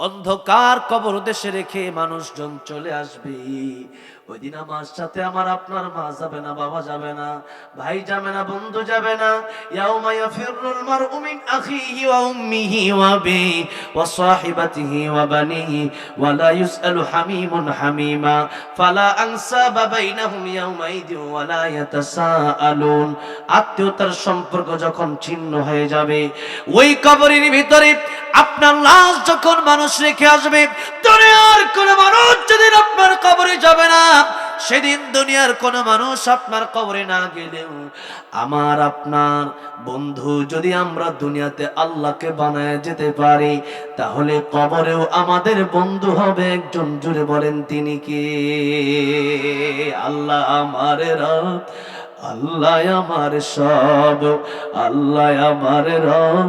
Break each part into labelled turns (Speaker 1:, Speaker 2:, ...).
Speaker 1: অন্ধকার কবর দেশে রেখে মানুষজন চলে আসবে। ওই দিন আমার সাথে আমার আপনার মা যাবে না, বাবা যাবে না, ভাই যাবে না, বন্ধু যাবে না। ইয়াউমা ইয়াফিরুল মারউ মিন আখিহি ওয়া উম্মিহি ওয়া বি ওয়া সাহিবাতিহি ওয়া বানিহি ওয়া লা ইউসআলু হামিমুন হামিমা। ফালা আনসাবা বাইনাহুম ইয়াউমাইদিন ওয়া লা ইয়াতাসাআলুন। আত্মীয়তার সম্পর্ক যখন ছিন্ন হয়ে যাবে, ওই কবরের ভিতরে আপনার লাশ যখন মানুষ রেখে আসবে, দুনিয়ার কোন মানুষ যেদিন আপনার কবরে যাবে না, সেদিন দুনিয়ার কোন মানুষ আপনার কবরে না গেলেও আমার আপনার বন্ধু যদি আমরা দুনিয়াতে আল্লাহকে বানায় যেতে পারি, তাহলে কবরেও আমাদের বন্ধু হবে একজন। জুড়ে বলেন, তিনি কে? আল্লাহ আমার আল্লাহ আমার সব, আল্লাহ আমার রব,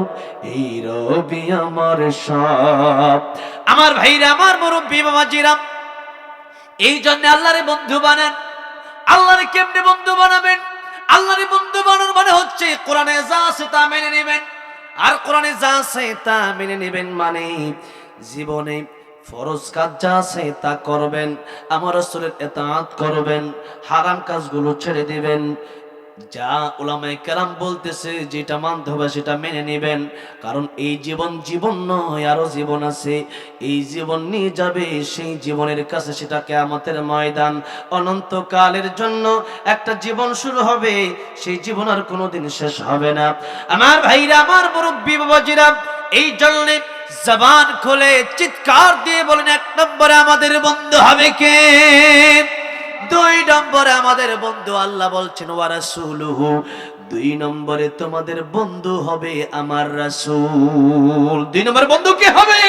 Speaker 1: এই রবি আমার সব। আমার ভাইরা, আমার মুরব্বী বাবাজিরা, এই জন্য আল্লাহরে বন্ধু বানান। আল্লাহরে কেমনে বন্ধু বানাবেন? আল্লাহরে বন্ধু বানানোর মানে হচ্ছে কোরআনে যা আছে তা মেনে নেবেন। আর কোরআনে যা আছে তা মেনে নেবেন মানে জীবনে ফরজ কাজ যা আছে তা করবেন, আমার রসুলের এতাত করবেন, হারাম কাজগুলো ছেড়ে দিবেন। যা ওলামায়ে কেরাম বলতেছে, যেটা মানতে হবে সেটা মেনে নেবেন। কারণ এই জীবন জীবন নয়, আরও জীবন আছে। এই জীবন নিয়ে যাবে, সেই জীবনের কাছে সেটা কেয়ামতের ময়দান। অনন্তকালের জন্য একটা জীবন শুরু হবে, সেই জীবন আর কোনোদিন শেষ হবে না। আমার ভাইরা, আমার মুরব্বী বাবাজিরা, এই জন্য জবান খুলে চিৎকার দিয়ে বলেন, এক নম্বরে আমাদের বন্ধু হবে কে? দুই নম্বরে আমাদের বন্ধু আল্লাহ বলছেন, ওয়া রাসূলুহু। দুই নম্বরে তোমাদের বন্ধু হবে আমার রাসুল। দুই নম্বর বন্ধু কে হবে?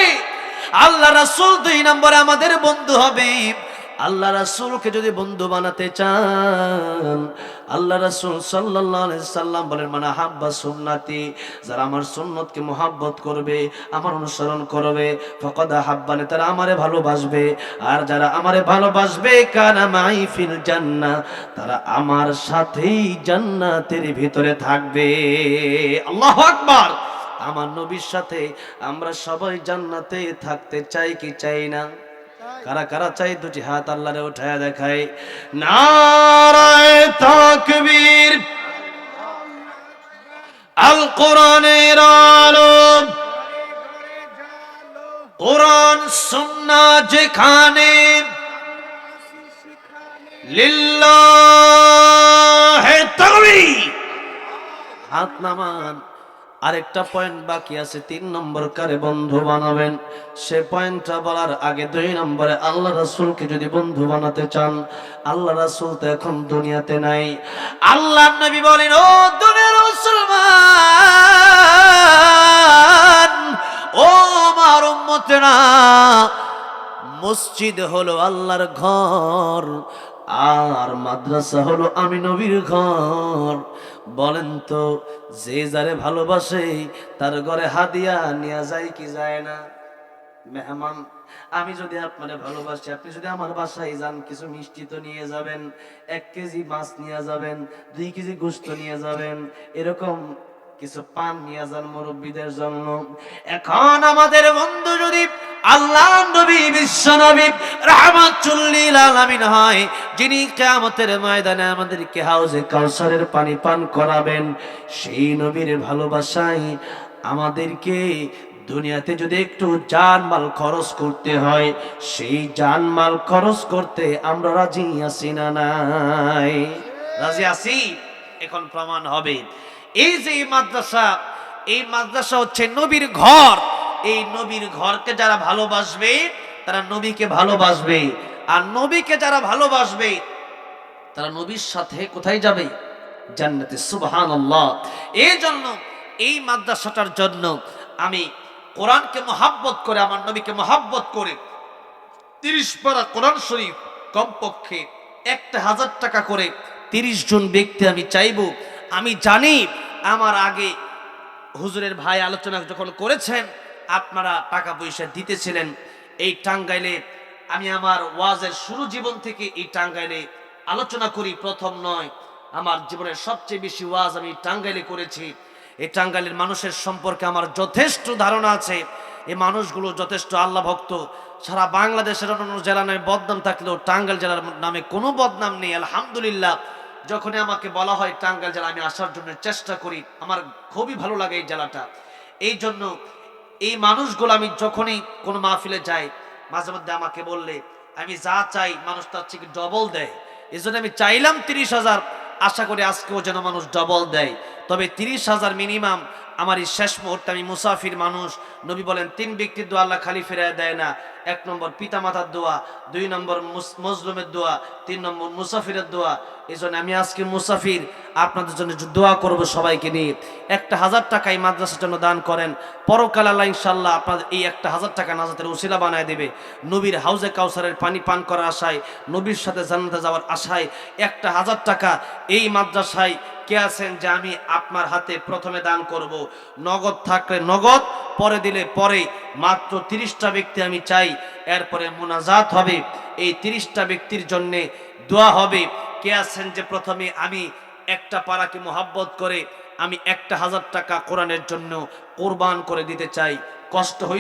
Speaker 1: আল্লাহ রাসুল, দুই নম্বরে আমাদের বন্ধু হবে। আল্লাহ রাসূলকে যদি বন্ধু বানাতে চান, আল্লাহ রাসূল সাল্লাম বলেন মানে হাব্বা সুন্নতি, যারা আমার সুন্নতকে মোহাব্বত করবে, আমার অনুসরণ করবে, ফকদা হাব্বানে, তারা আমারে ভালোবাসবে। আর যারা আমারে ভালোবাসবে, কানা মাই ফিল জান্নাহ, তারা আমার সাথেই জান্নাতের ভিতরে থাকবে। আল্লাহু আকবার! আমার নবীর সাথে আমরা সবাই জান্নাতে থাকতে চাই কি চাই না? কারা কারা চাই দুটি হাত আল্লাহরে উঠায় দেখাই? নারায় তাকবীর। আল কোরআনের আলো। কোরআন, সুন্না যেখানে, লিল্লাহে তাকবীর। হাত নামান। আরেকটা পয়েন্ট বাকি আছে, তিন নম্বর কারে বন্ধু বানাবেন। সে পয়েন্টটা বলার আগে দুই নম্বরে আল্লাহ রাসূলকে যদি বন্ধু বানাতে চান, আল্লাহ রাসূল তো এখন দুনিয়াতে নাই। আল্লাহ নবী বলেন, ও দুনিয়ার মুসলমান, ও আমার উম্মতেরা, মসজিদ হলো আল্লাহর ঘর আর মাদ্রাসা হলো আমি নবীর ঘর। বলেন তো, যে যারে ভালোবাসে, তার ঘরে হাদিয়া নিয়ে যায় কি যায় না? মেহমান, আমি যদি আপনারে ভালোবাসি, আপনি যদি আমার বাসায় যান, কিছু মিষ্টি তো নিয়ে যাবেন, এক কেজি মাছ নিয়ে যাবেন, দুই কেজি গোস্ত নিয়ে যাবেন, এরকম কিছু পান নিয়ে যান মুরব্বীদের জন্য। এখন আমাদের বন্ধু যদি আল্লাহ নবী, বিশ্ব নবী রাহমাতুল্লিল আলামিন হয়, যিনি কিয়ামতের ময়দানে আমাদেরকে হাউজে কাউসারের পানি পান করাবেন। সেই নবীর ভালোবাসায় আমাদেরকে দুনিয়াতে যদি একটু জানমাল খরচ করতে হয়, সেই জানমাল খরচ করতে আমরা রাজি আছি না নাই? রাজি আছি? এখন প্রমাণ হবে। এই যে মাদ্রাসা, এই মাদ্রাসা হচ্ছে নবীর ঘর। এই নবীর ঘরকে যারা ভালোবাসবে, তারা নবীকে ভালোবাসবে। আর নবীকে যারা ভালোবাসবে, তারা নবীর সাথে কোথায় যাবে? জান্নাতে, সুবহানাল্লাহ। এই জন্য এই মাদ্রাসাটার জন্য আমি কোরআনকে মহাব্বত করে, আমার নবীকে মহাব্বত করে তিরিশ পারা কোরআন শরীফ কমপক্ষে একটা হাজার টাকা করে তিরিশ জন ব্যক্তি আমি চাইব। আমি জানি আমার আগে হুজুরের ভাই আলোচনা যখন করেছেন আপনারা টাকা পয়সা দিতেছিলেন এই টাঙ্গাইলে। আমি আমার ওয়াজের শুরু জীবন থেকে এই টাঙ্গাইলে আলোচনা করি। প্রথম নয়, আমার জীবনের সবচেয়ে বেশি ওয়াজ আমি টাঙ্গাইলে করেছি। এই টাঙ্গাইলের মানুষের সম্পর্কে আমার যথেষ্ট ধারণা আছে। এই মানুষগুলো যথেষ্ট আল্লাহ ভক্ত। সারা বাংলাদেশের অন্যান্য জেলা নামে বদনাম থাকলেও টাঙ্গাইল জেলার নামে কোনো বদনাম নেই। আলহামদুলিল্লাহ, যখনই আমাকে বলা হয় টাঙ্গাইল জেলা, আমি আসার জন্য চেষ্টা করি। আমার খুবই ভালো লাগে এই জেলাটা। এই জন্য এই মানুষগুলো আমি যখনই কোনো মাহফিলে যাই, মাঝে মধ্যে আমাকে বললে, আমি যা চাই মানুষ তার থেকে ডবল দেয়? এই জন্য আমি চাইলাম তিরিশ হাজার। আশা করি আজকেও যেন মানুষ ডবল দেয়। তবে তিরিশ হাজার মিনিমাম আমার এই শেষ মুহূর্তে আমি মুসাফির মানুষ। নবী বলেন, তিন ব্যক্তির দোয়া আল্লাহ খালি ফেরায় দেয় না। এক নম্বর পিতা মাতার দোয়া, দুই নম্বর মজলুমের দোয়া, তিন নম্বর মুসাফিরের দোয়া। এই জন্য আমি আজকে মুসাফির আপনাদের জন্য দোয়া করব সবাইকে নিয়ে। একটা হাজার টাকা এই মাদ্রাসার জন্য দান করেন। পরকাল আল্লাহ ইনশাল্লাহ আপনাদের এই একটা হাজার টাকা নাজাতের উসিলা বানায় দেবে। নবীর হাউজে কাউসারের পানি পান করার আশায়, নবীর সাথে জান্নাতে যাওয়ার আশায় একটা হাজার টাকা এই মাদ্রাসায় কে আছেন যে আমি আপনার হাতে প্রথমে দান করব? নগদ থাকলে নগদ, পরে দিলে পরে মাত্র তিরিশটা ব্যক্তি আমি চাই, এরপরে মোনাজাত হবে। এই তিরিশটা ব্যক্তির জন্যে দোয়া হবে, কে আছেন যে প্রথমে আমি একটা পাড়াকে মোহাব্বত করে আমি একটা হাজার টাকা কোরআনের জন্য কোরবান করে দিতে চাই? কষ্ট হয়েছে